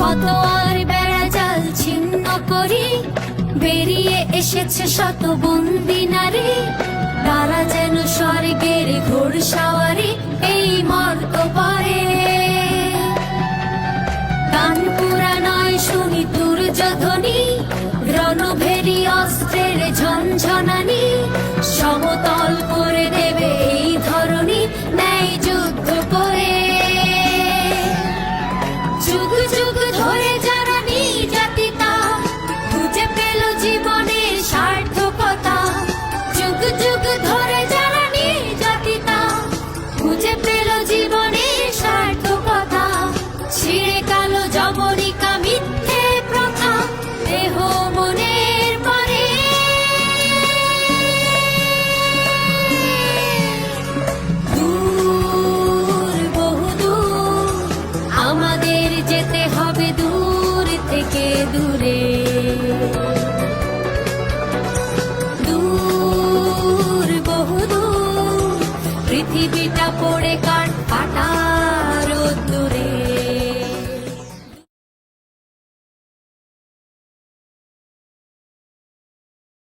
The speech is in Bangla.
ফতোয়ার বেড়া জাল ছিন্ন করি। বেরিয়ে এসেছে শত বন্দি নারী। তারা যেন স্বর্গের ঘোর সাওয়ারি এই মর্ত পরে। গান পুরা নয় শুনি দুর্যোধনী, রণভেরি অস্ত্রের ঝনঝনানি, সমতল করে আমাদের যেতে হবে দূর থেকে দূরে।